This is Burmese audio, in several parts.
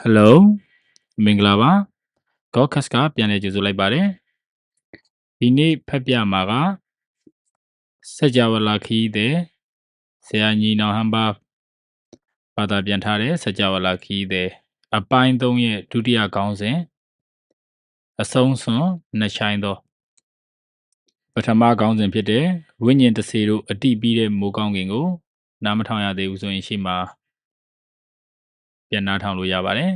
ဟယ်လိုမင်္ဂလာပါကောခတ်ကပြန်လည်ကြိုဆိုလိုက်ပါတယ်ဒီနေ့ဖတ်ပြမှာကစัจ java လာခီးတဲ့ဆရာညီနောင်ဟမ်ဘာဘာသာပြန်ထားတဲ့စัจ java လာခီးတဲ့အပိုင်း3ရဲ့ဒုတိယခေါင်းစဉ်အဆုံးစွန်နှစ်ချိုင်းသောပထမခေါင်းစဉ်ဖြစ်တဲ့ဝိညာဉ်တစေတို့အတိပြီးတဲ့မိုးကောင်းကင်ကိုနားမထောင်ရသေးဘူးဆိုရင်ရှိမှာ ပြန်နားထောင်လို့ရပါတယ်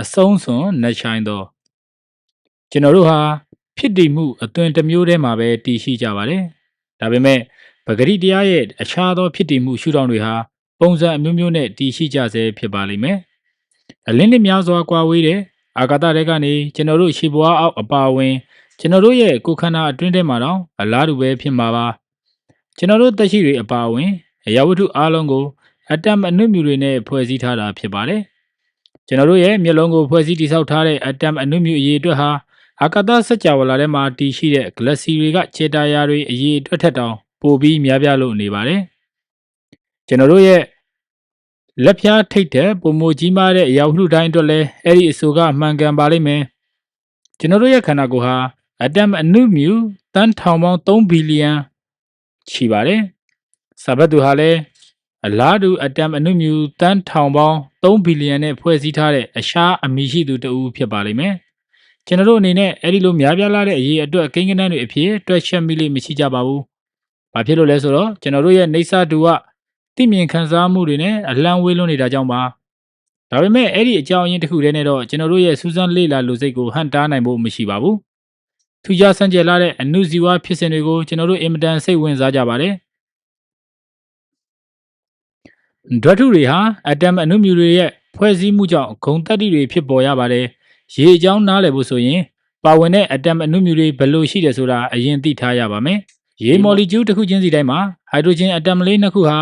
အဆုံးစွန်နှချိုင်းသောကျွန်တော်တို့ဟာဖြစ်တည်မှုအသွင်တစ်မျိုးတည်းမှာပဲတည်ရှိကြပါတယ်ဒါပေမဲ့ပဂရိတရားရဲ့အခြားသောဖြစ်တည်မှုရှုထောင့်တွေဟာပုံစံအမျိုးမျိုးနဲ့တည်ရှိကြဆဲဖြစ်ပါလိမ့်မယ်အလင်းနှစ်များစွာကွာဝေးတဲ့အာကာသတွေကနေကျွန်တော်တို့ရှေဘွားအောက်အပါဝင်ကျွန်တော်တို့ရဲ့ကိုယ်ခန္ဓာအတွင်းထဲမှာတော့အလားတူပဲဖြစ်မှာပါကျွန်တော်တို့တက်ရှိတွေအပါဝင်အရာဝတ္ထုအလုံးကို အတ္တမအနုမြူတွေနဲ့ဖွဲ့စည်းထားတာဖြစ်ပါတယ်ကျွန်တော်တို့ရဲ့မျက်လုံးကိုဖွဲ့စည်းတည်ဆောက်ထားတဲ့အတမ်အနုမြူအရေးအတွက်ဟာအာကာသစัจ java လာထဲမှာတည်ရှိတဲ့ galaxy တွေကခြေတာယာတွေအရေးအတွက်ထက်တောင်ပိုပြီးများပြားလို့နေပါတယ်ကျွန်တော်တို့ရဲ့လက်ဖြားထိတ်တဲ့ပုံမကြီးမားတဲ့အရာဝတ္ထုတိုင်းအတွက်လည်းအဲ့ဒီအဆိုကမှန်ကန်ပါလိမ့်မယ်ကျွန်တော်တို့ရဲ့ခန္ဓာကိုယ်ဟာအတမ်အနုမြူတန်းထောင်ပေါင်း3ဘီလီယံရှိပါတယ်။စာဘတ်သူဟာလည်း အလားတူအတမ်အနုမြူတန်းထောင်ပေါင်း3ဘီလီယံနဲ့ဖွဲ့စည်းထားတဲ့အရှားအမည်ရှိသူတဦးဖြစ်ပါလိမ့်မယ်။ကျွန်တော်တို့အနေနဲ့အဲ့ဒီလိုများပြားလာတဲ့အရေးအတွက်ကိန်းဂဏန်းတွေအဖြစ်တွက်ချက်မိလိမ့်မရှိကြပါဘူး။ဘာဖြစ်လို့လဲဆိုတော့ကျွန်တော်တို့ရဲ့နေစာတူကတိမြင်ခံစားမှုတွေနဲ့အလံဝေးလွန်းနေတာကြောင့်ပါ။ဒါပေမဲ့အဲ့ဒီအကြောင်းအရင်းတစ်ခုတည်းနဲ့တော့ကျွန်တော်တို့ရဲ့စူးစမ်းလေ့လာလူစိတ်ကိုဟန်တားနိုင်ဖို့မရှိပါဘူး။ထူးခြားဆန်းကျယ်လာတဲ့အနုဇီဝဖြစ်စဉ်တွေကိုကျွန်တော်တို့အင်မတန်စိတ်ဝင်စားကြပါတယ်။ ဓာတုတွေဟာအတမ်အနုမြူတွေရဲ့ဖွဲ့စည်းမှုကြောင့်ဂုံတက်တိတွေဖြစ်ပေါ်ရပါတယ်။ရေအကြောင်းနားလည်ဖို့ဆိုရင်ပါဝင်တဲ့အတမ်အနုမြူတွေဘယ်လိုရှိတယ်ဆိုတာအရင်သိထားရပါမယ်။ရေမော်လီကျူးတစ်ခုချင်းစီတိုင်းမှာဟိုက်ဒရိုဂျင်အတမ်လေးနှစ်ခုဟာ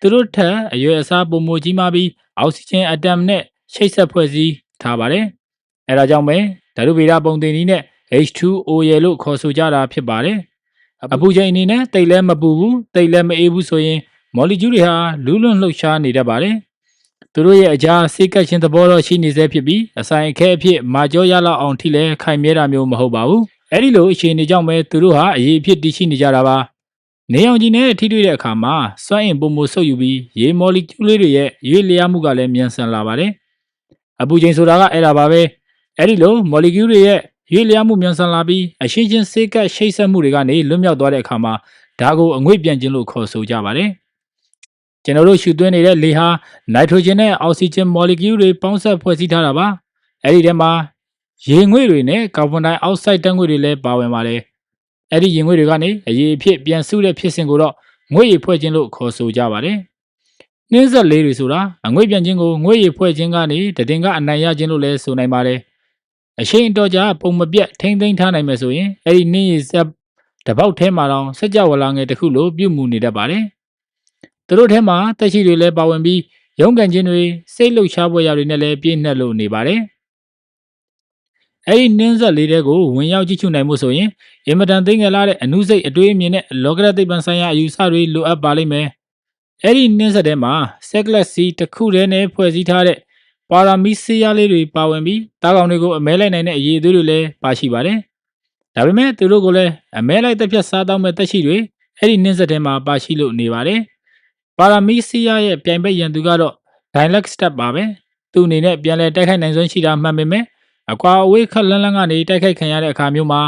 သူတို့ထက်အရွယ်အစားပုံမကြီးမားပြီးအောက်ဆီဂျင်အတမ်နဲ့ချိတ်ဆက်ဖွဲ့စည်းထားပါတယ်။အဲဒါကြောင့်ပဲဓာတုဗေဒပုံသင်နည်းနဲ့ H2O ရေလို့ခေါ်ဆိုကြတာဖြစ်ပါတယ်။အပူချိန်အနေနဲ့တိတ်လဲမပူဘူးတိတ်လဲမအေးဘူးဆိုရင် မော်လီကျူးတွေဟာလူးလွန်လှုပ်ရှားနေတတ်ပါတယ်။သူတို့ရဲ့အကြားစိတ်ကပ်ခြင်းသဘောတော့ရှိနေစေဖြစ်ပြီးအဆိုင်အခဲအဖြစ်မာကျောရလောက်အောင်ထိလဲခိုင်မြဲတာမျိုးမဟုတ်ပါဘူး။အဲဒီလိုအခြေအနေကြောင့်ပဲသူတို့ဟာအရေးအဖြစ်တည်ရှိနေကြတာပါ။နေအောင်ကြီးနဲ့ထိတွေ့တဲ့အခါမှာစွမ်းအင်ပုံမှုဆုပ်ယူပြီးရေမော်လီကျူးလေးတွေရဲ့ရွေ့လျားမှုကလည်းမြန်ဆန်လာပါတယ်။အပူချိန်ဆိုတာကအဲ့ဒါပါပဲ။အဲဒီလိုမော်လီကျူးတွေရဲ့ရွေ့လျားမှုမြန်ဆန်လာပြီးအရှင်းချင်းစိတ်ကပ်ရှိတ်ဆက်မှုတွေကနေလွတ်မြောက်သွားတဲ့အခါမှာဒါကိုအငွေ့ပြန်ခြင်းလို့ခေါ်ဆိုကြပါတယ်။ ကျွန်တော်တို့ရှုသွင်းနေတဲ့လေဟာနိုက်ထရိုဂျင်နဲ့အောက်ဆီဂျင်မော်လီကျူးတွေပေါင်းစပ်ဖွဲ့စည်းထားတာပါအဲ့ဒီထဲမှာရေငွေ့တွေနဲ့ကာဗွန်ဒိုင်အောက်ဆိုက်ဓာတ်ငွေ့တွေလည်းပါဝင်ပါတယ်အဲ့ဒီရေငွေ့တွေကနေအရေးအဖြစ်ပြန်စုတဲ့ဖြစ်စဉ်ကိုတော့ငွေ့ရည်ဖွဲ့ခြင်းလို့ခေါ်ဆိုကြပါတယ်နှင်းဆက်လေးတွေဆိုတာအငွေ့ပြန်ခြင်းကိုငွေ့ရည်ဖွဲ့ခြင်းကနေတည်င်ကအနိုင်ရခြင်းလို့လည်းဆိုနိုင်ပါတယ်အရှိန်တော်ကြာပုံမပြတ်ထိမ့်သိမ်းထားနိုင်မယ်ဆိုရင်အဲ့ဒီနှင်းရည်ဆက်တပေါက်ထဲမှာတော့စက်ကြဝဠာငယ်တစ်ခုလိုပြုတ်မှုနေတတ်ပါတယ် သူတို့ထဲမှာတက်ရှိတွေလည်းပါဝင်ပြီးရုန်းကန်ခြင်းတွေစိတ်လှုပ်ရှားပွဲရာတွေနဲ့လည်းပြည့်နှက်လို့နေပါတယ်။အဲဒီနင်းဆက်လေးတဲ့ကိုဝင်ရောက်ကြည့်ရှုနိုင်မှုဆိုရင်အင်မတန်သိငယ်လာတဲ့အနုစိတ်အတွေးအမြင်နဲ့လောကရသိပ္ပံဆိုင်ရာအယူဆတွေလိုအပ်ပါလိမ့်မယ်။အဲဒီနင်းဆက်ထဲမှာဆက်ကလက်စီတစ်ခုတည်းနဲ့ဖွဲ့စည်းထားတဲ့ပါရာမီစီယာလေးတွေပါဝင်ပြီးတားကောင်တွေကိုအမဲလိုက်နိုင်တဲ့အရေးအသွေးတွေလည်းပါရှိပါတယ်။ဒါပေမဲ့သူတို့ကလည်းအမဲလိုက်တစ်ဖြတ်စားတောင်းမဲ့တက်ရှိတွေအဲ့ဒီနင်းဆက်ထဲမှာပါရှိလို့နေပါတယ်။ ပါရာမီစီယာရဲ့ပြိုင်ဘက်ရန်သူကတော့ dialect step ပါပဲသူအနေနဲ့ပြန်လဲတိုက်ခိုက်နိုင်စွမ်းရှိတာမှန်ပေမဲ့အကွာအဝေးခက်လန်းလန်းကနေတိုက်ခိုက်ခံရတဲ့အခါမျိုးမှာ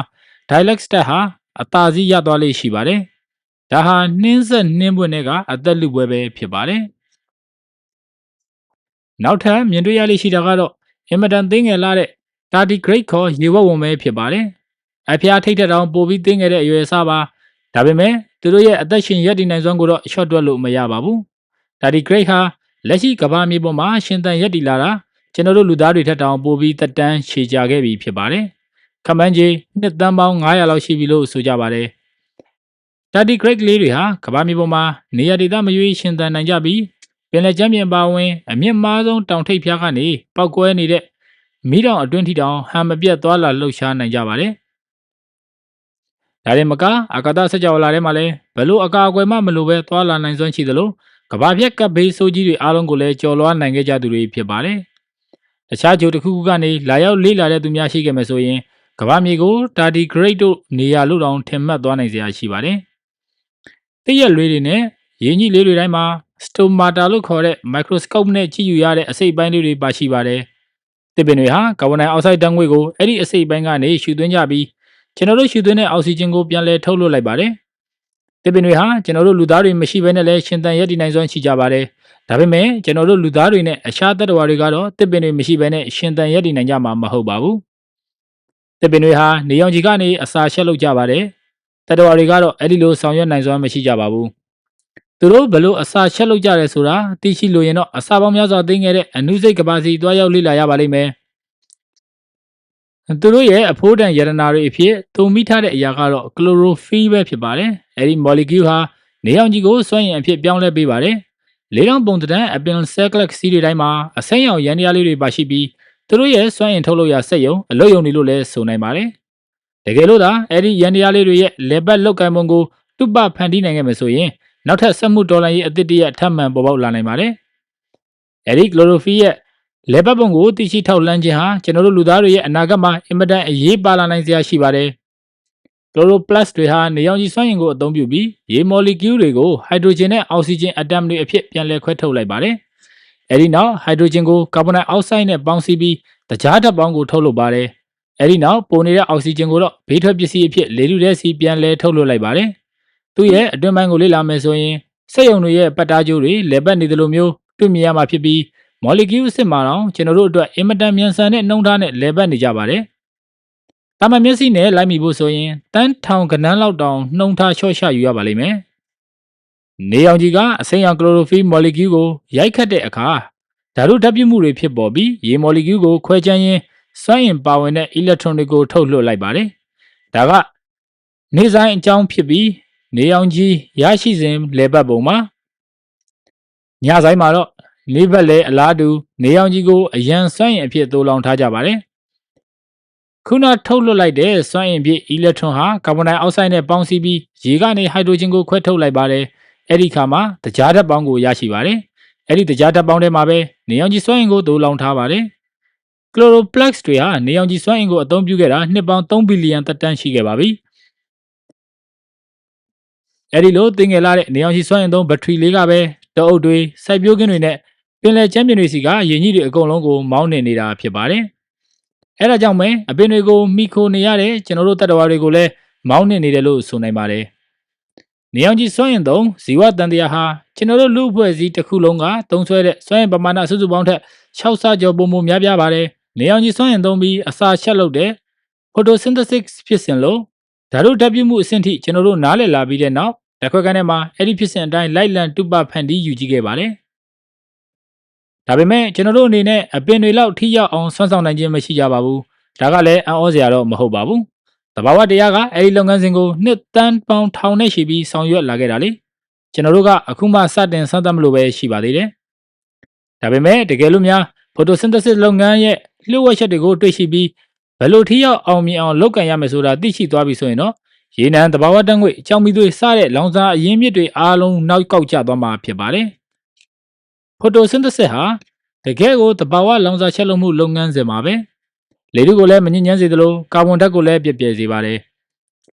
dialect step ဟာအသာစီးရသွားလိမ့်ရှိပါတယ်ဒါဟာနှင်းဆက်နှင်းပွင့်တွေကအသက်လူပွဲပဲဖြစ်ပါတယ်နောက်ထပ်မြင်တွေ့ရလိမ့်ရှိတာကတော့အင်မတန်သိငယ်လာတဲ့ tardy great ခေါ်ရေဝက်ဝင်ပဲဖြစ်ပါတယ်အဖျားထိတ်တဲ့တောင်ပိုပြီးသိငယ်တဲ့အရွယ်စားပါဒါပေမဲ့ သူတို့ရဲ့အသက်ရှင်ရပ်တည်နိုင်စွမ်းကိုတော့ရှော့တွက်လို့မရပါဘူး။ဒါဒီ great ဟာလက်ရှိကမ္ဘာမြေပေါ်မှာရှင်သန်ရပ်တည်လာတာကျွန်တော်တို့လူသားတွေထက်တောင်ပိုပြီးတက်တန်းရှည်ကြခဲ့ပြီဖြစ်ပါတယ်။ခမန်းကြီးနှစ်သန်းပေါင်း900လောက်ရှိပြီလို့ဆိုကြပါတယ်။ဒါဒီ great လေးတွေဟာကမ္ဘာမြေပေါ်မှာနေရာဒေသမရွေးရှင်သန်နိုင်ကြပြီးပင်လယ်ကျမ်းပြင်ပါဝင်အမြင့်မားဆုံးတောင်ထိပ်ဖျားကနေပောက်ကွဲနေတဲ့မိတောင်အတွင်းထိတောင်ဟန်မပြတ်သွားလာလှုပ်ရှားနိုင်ကြပါတယ်။ ဒါရင်မကအာကာသစကြဝဠာထဲမှာလည်းဘလို့အကာအကွယ်မှမလိုပဲသွားလာနိုင်စွမ်းရှိသလိုကဘာပြက်ကပ်ဘေးဆိုးကြီးတွေအားလုံးကိုလည်းကျော်လွှားနိုင်ခဲ့ကြသူတွေဖြစ်ပါတယ်။တခြားဂျိုတစ်ခုခုကနေလာရောက်လေ့လာတဲ့သူများရှိခဲ့မယ်ဆိုရင်ကမ္ဘာမြေကိုတာဒီဂရိတ်တို့နေရာလို့တောင်ထင်မှတ်သွားနိုင်စရာရှိပါတယ်။တည့်ရက်လွေးတွေနဲ့ရင်းကြီးလေးတွေတိုင်းမှာစတိုမာတာလို့ခေါ်တဲ့မိုက်ခရိုစကော့နဲ့ကြည့်ယူရတဲ့အစိတ်ပိုင်းလေးတွေပါရှိပါတယ်။တစ်ပင်တွေဟာကာဗွန်ဒိုင်အောက်ဆိုက်ဓာတ်ငွေ့ကိုအဲ့ဒီအစိတ်ပိုင်းကနေရှူသွင်းကြပြီး ကျွန်တော်တို့ရှူသွင်းတဲ့အောက်ဆီဂျင်ကိုပြန်လည်ထုတ်လွှတ်လိုက်ပါတယ်။တစ်ပင်တွေဟာကျွန်တော်တို့လူသားတွေမရှိဘဲနဲ့လည်းရှင်သန်ရည်တည်နိုင်စွမ်းရှိကြပါတယ်။ဒါပေမဲ့ကျွန်တော်တို့လူသားတွေနဲ့အခြားသတ္တဝါတွေကတော့တစ်ပင်တွေမရှိဘဲနဲ့ရှင်သန်ရည်တည်နိုင်ကြမှာမဟုတ်ပါဘူး။တစ်ပင်တွေဟာနေရောင်ခြည်ကနေအစာရှက်လုပ်ကြပါတယ်။သတ္တဝါတွေကတော့အဲ့ဒီလိုဆောင်ရွက်နိုင်စွမ်းမရှိကြပါဘူး။သူတို့ဘလို့အစာရှက်လုပ်ကြရဲဆိုတာသိရှိလို့ရင်တော့အစာပေါင်းများစွာသိငယ်တဲ့အနုစိတ်ကပါစီတွားရောက်လေ့လာရပါလိမ့်မယ်။ သူတို့ရဲ့အဖိုးတန်ယရနာတွေအဖြစ်တုံမိထားတဲ့အရာကတော့ chlorophyll ပဲဖြစ်ပါတယ်။အဲဒီ molecule ဟာနေအောင်ကြီးကိုစွန့်ရင်အဖြစ်ပြောင်းလဲပေးပါတယ်။လေးတောင်ပုံတံအပင် cyclic စီးတွေတိုင်းမှာအစိမ်းရောင်ရန်တရားလေးတွေပါရှိပြီးသူတို့ရဲ့စွန့်ရင်ထုတ်လို့ရစက်ယုံအလုတ်ယုံတွေလို့လည်းဆိုနိုင်ပါတယ်။တကယ်လို့သာအဲဒီရန်တရားလေးတွေရဲ့လေပတ်လောက်ကင်ပုံကိုတုပဖန်တီးနိုင်ခဲ့မယ်ဆိုရင်နောက်ထပ်စက်မှုဒေါ်လာရေးအသစ်တရထပ်မံပေါ်ပေါက်လာနိုင်ပါတယ်။အဲဒီ chlorophyll ရဲ့ လေပတ်ပုံကိုသိရှိထောက်လှမ်းခြင်းဟာကျွန်တော်တို့လူသားတွေရဲ့အနာဂတ်မှာအင်မတန်အရေးပါလာနိုင်စရာရှိပါတယ်။ chloroplast တွေဟာနေရောင်ခြည်စွမ်းအင်ကိုအသုံးပြုပြီးရေမော်လီကျူးတွေကိုဟိုက်ဒရိုဂျင်နဲ့အောက်ဆီဂျင်အတမ်တွေအဖြစ်ပြန်လည်ခွဲထုတ်လိုက်ပါတယ်။အဲဒီနောက်ဟိုက်ဒရိုဂျင်ကိုကာဗွန်ဒိုင်အောက်ဆိုက်နဲ့ပေါင်းစည်းပြီးတကြားဓာတ်ပေါင်းကိုထုတ်လုပ်ပါတယ်။အဲဒီနောက်ပုံနေတဲ့အောက်ဆီဂျင်ကိုတော့ဘေးထွက်ပစ္စည်းအဖြစ်လေထုထဲစီပြန်လည်ထုတ်လွှတ်လိုက်ပါတယ်။သူ့ရဲ့အတွင်းပိုင်းကိုလေ့လာမယ်ဆိုရင်စက်ယုံတွေရဲ့ပတ်သားကြိုးတွေလေပတ်နေသလိုမျိုးတွေ့မြင်ရမှာဖြစ်ပြီး မော်လီကျူးအစ်စ်မှာတော့ကျွန်တော်တို့အတွက်အင်မတန်မြန်ဆန်တဲ့နှုံထားနဲ့လဲပတ်နေကြပါတယ်။တာမန်မျက်စိနဲ့လိုက်မိဖို့ဆိုရင်တန်းထောင်ကနန်းလောက်တောင်နှုံထားချော့ချယူရပါလိမ့်မယ်။နေအောင်ကြီးကအစိမ်းရောင်ကလိုရိုဖီမော်လီကျူးကိုရိုက်ခတ်တဲ့အခါဓာတုဓာတ်ပြုမှုတွေဖြစ်ပေါ်ပြီးရေမော်လီကျူးကိုခွဲခြမ်းရင်းစွမ်းအင်ပါဝင်တဲ့အီလက်ထရွန်တွေကိုထုတ်လွှတ်လိုက်ပါတယ်။ဒါကနေဆိုင်အကြောင်းဖြစ်ပြီးနေအောင်ကြီးရရှိစဉ်လဲပတ်ပုံမှာညဆိုင်မှာတော့ လေးဘက်လည်းအလားတူနေအောင်ကြီးကိုအရန်စွမ်းအင်အဖြစ်သိုးလောင်ထားကြပါတယ်။ခုနထုတ်လွှတ်လိုက်တဲ့စွမ်းအင်ဖြစ်အီလက်ထရွန်ဟာကာဗွန်ဒိုင်အောက်ဆိုက်နဲ့ပေါင်းစည်းပြီးရေကနေဟိုက်ဒရိုဂျင်ကိုခွဲထုတ်လိုက်ပါတယ်။အဲ့ဒီခါမှာတကြားဓာတ်ပေါင်းကိုရရှိပါတယ်။အဲ့ဒီတကြားဓာတ်ပေါင်းထဲမှာပဲနေအောင်ကြီးစွမ်းအင်ကိုသိုးလောင်ထားပါတယ်။ Chloroplax တွေဟာနေအောင်ကြီးစွမ်းအင်ကိုအသုံးပြုခဲ့တာနှစ်ပေါင်း3ဘီလီယံသက်တမ်းရှိခဲ့ပါပြီ။အဲ့ဒီလိုတင်ငယ်လာတဲ့နေအောင်ကြီးစွမ်းအင်သုံးဘက်ထရီလေးကပဲတအုပ်တွေစိုက်ပျိုးခင်းတွေနဲ့ ပင်လယ်ချမ်းပြင်တွေစီကရေကြီးတွေအကုန်လုံးကိုမောင်းနေနေတာဖြစ်ပါတယ်။အဲဒါကြောင့်ပဲအပင်တွေကိုမိခိုနေရတဲ့ကျွန်တော်တို့တတ္တဝါတွေကိုလည်းမောင်းနေနေတယ်လို့ဆိုနိုင်ပါတယ်။နေအောင်ကြီးစွမ်းရင်သုံးဇီဝတန်တရားဟာကျွန်တော်တို့လူအဖွဲ့အစည်းတစ်ခုလုံးကသုံးဆွဲတဲ့စွမ်းရင်ပမာဏစုစုပေါင်းထက်6ဆကျော်ပုံမှုများပြားပါတယ်။နေအောင်ကြီးစွမ်းရင်သုံးပြီးအစာချက်လုပ်တဲ့ photosynthesis ဖြစ်စဉ်လို့ဓာတ်ဓာတ်ပြုမှုအဆင့်ထိကျွန်တော်တို့နားလည်လာပြီးတဲ့နောက်တစ်ခွက်ကန်းထဲမှာအဲ့ဒီဖြစ်စဉ်အတိုင်းလိုက်လံတုပဖန်တီးယူကြည့်ခဲ့ပါတယ်။ ဒါပေမဲ့ကျွန်တော်တို့အနေနဲ့အပင်တွေလောက်ထိရောက်အောင်ဆွမ်းဆောင်နိုင်ခြင်းမရှိကြပါဘူးဒါကလည်းအံ့ဩစရာတော့မဟုတ်ပါဘူးတဘာဝတရားကအဲဒီလုပ်ငန်းစဉ်ကိုနှစ်တန်းပေါင်းထောင်နဲ့ရှိပြီးဆောင်ရွက်လာခဲ့တာလေကျွန်တော်တို့ကအခုမှစတင်စမ်းသပ်မလို့ပဲရှိပါသေးတယ်ဒါပေမဲ့တကယ်လို့များ photosynthesis လုပ်ငန်းရဲ့လျှို့ဝှက်ချက်တွေကိုတွေ့ရှိပြီးဘယ်လိုထိရောက်အောင်မြင်အောင်လုပ်ကံရမယ်ဆိုတာသိရှိသွားပြီဆိုရင်တော့ရေနံတဘာဝတန်းငွေအကြောင်းမီသွေးစတဲ့လောင်စာအရင်းမြစ်တွေအားလုံးနောက်ကောက်ကျသွားမှာဖြစ်ပါတယ်။ photosynthesis ဟာတကယ်ကိုတဘာဝလောင်စာချက်လုပ်မှုလုပ်ငန်းစဉ်မှာပဲလေထုကိုလည်းမညစ်ညမ်းစေသလိုကာဗွန်ဓာတ်ကိုလည်းပြည့်ပြည့်စေပါတယ်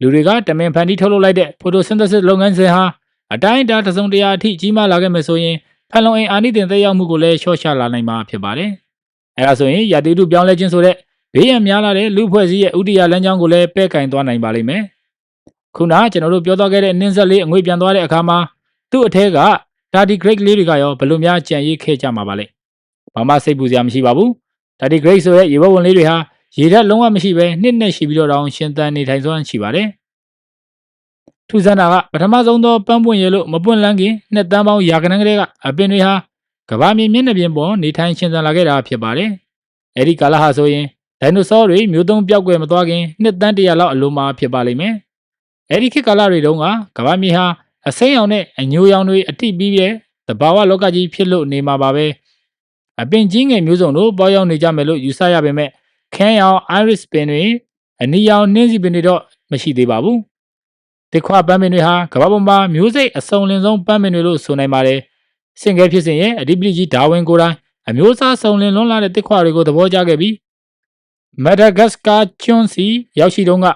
လူတွေကတမင်ဖန်တီးထုတ်လုပ်လိုက်တဲ့ photosynthesis လုပ်ငန်းစဉ်ဟာအတိုင်းအတာတစ်စုံတရာအထိကြီးမားလာခဲ့မယ်ဆိုရင်ဖန်လုံအိမ်အာနိသင်သက်ရောက်မှုကိုလည်းလျှော့ချလာနိုင်မှာဖြစ်ပါတယ်အဲဒါဆိုရင်ရာသီဥတုပြောင်းလဲခြင်းဆိုတဲ့ဘေးရန်များလာတဲ့လူဖွဲ့စည်းရဲ့ဥတီယာလမ်းကြောင်းကိုလည်းပဲ့ကင်သွားနိုင်ပါလိမ့်မယ်ခုနကျွန်တော်တို့ပြောသွားခဲ့တဲ့နင်းဆက်လေးအငွေ့ပြန်သွားတဲ့အခါမှာသူ့အထက်က ဒါဒီ grade လေးတွေကရောဘယ်လိုများကြံရိပ်ခဲ့ကြမှာပါလဲဘာမှစိတ်ပူစရာမရှိပါဘူးဒါဒီ grade ဆိုတဲ့ရေဘဝင်လေးတွေဟာရေဓာတ်လုံးဝမရှိဘဲနှစ်နဲ့ရှိပြီးတော့တောင်ရှင်သန်နေထိုင်စွမ်းရှိပါတယ်ထူးဆန်းတာကပထမဆုံးသောပန်းပွင့်ရလို့မပွင့်လန်းခင်နှစ်တန်းပေါင်းရာကနန်းကလေးကအပင်တွေဟာကဘာမြေမျက်နှာပြင်ပေါ်နေထိုင်ရှင်သန်လာခဲ့တာဖြစ်ပါတယ်အဲ့ဒီကာလဟာဆိုရင်ဒိုင်နိုဆောတွေမျိုးသုံးပြောက်ကွယ်မသွားခင်နှစ်တန်းတရာလောက်အလိုမှာဖြစ်ပါလိမ့်မယ်အဲ့ဒီခေတ်ကာလတွေတုန်းကကဘာမြေဟာ အစိမ်းရောင်နဲ့အညိုရောင်တွေအတိပြီးတဲ့တဘာဝလောကကြီးဖြစ်လို့နေမှာပါပဲအပင်ကြီးငယ်မျိုးစုံတို့ပေါရောက်နေကြမယ်လို့ယူဆရပေမဲ့ခန်းရောင် iris ပင်တွေအနီရောင်နှင်းစီပင်တွေတော့မရှိသေးပါဘူးတစ်ခွပန်းပင်တွေဟာကမ္ဘာပေါ်မှာမျိုးစိတ်အစုံလင်ဆုံးပန်းပင်တွေလို့ဆိုနိုင်ပါတယ်စင်ကဲဖြစ်စဉ်ရဲ့အဓိပတိကြီးဒါဝင်ကိုယ်တိုင်အမျိုးအစားစုံလင်လွန်းလာတဲ့တစ်ခွတွေကိုသဘောကျခဲ့ပြီးမက်ဒါဂတ်စကာကျွန်းစီရောက်ရှိတုန်းက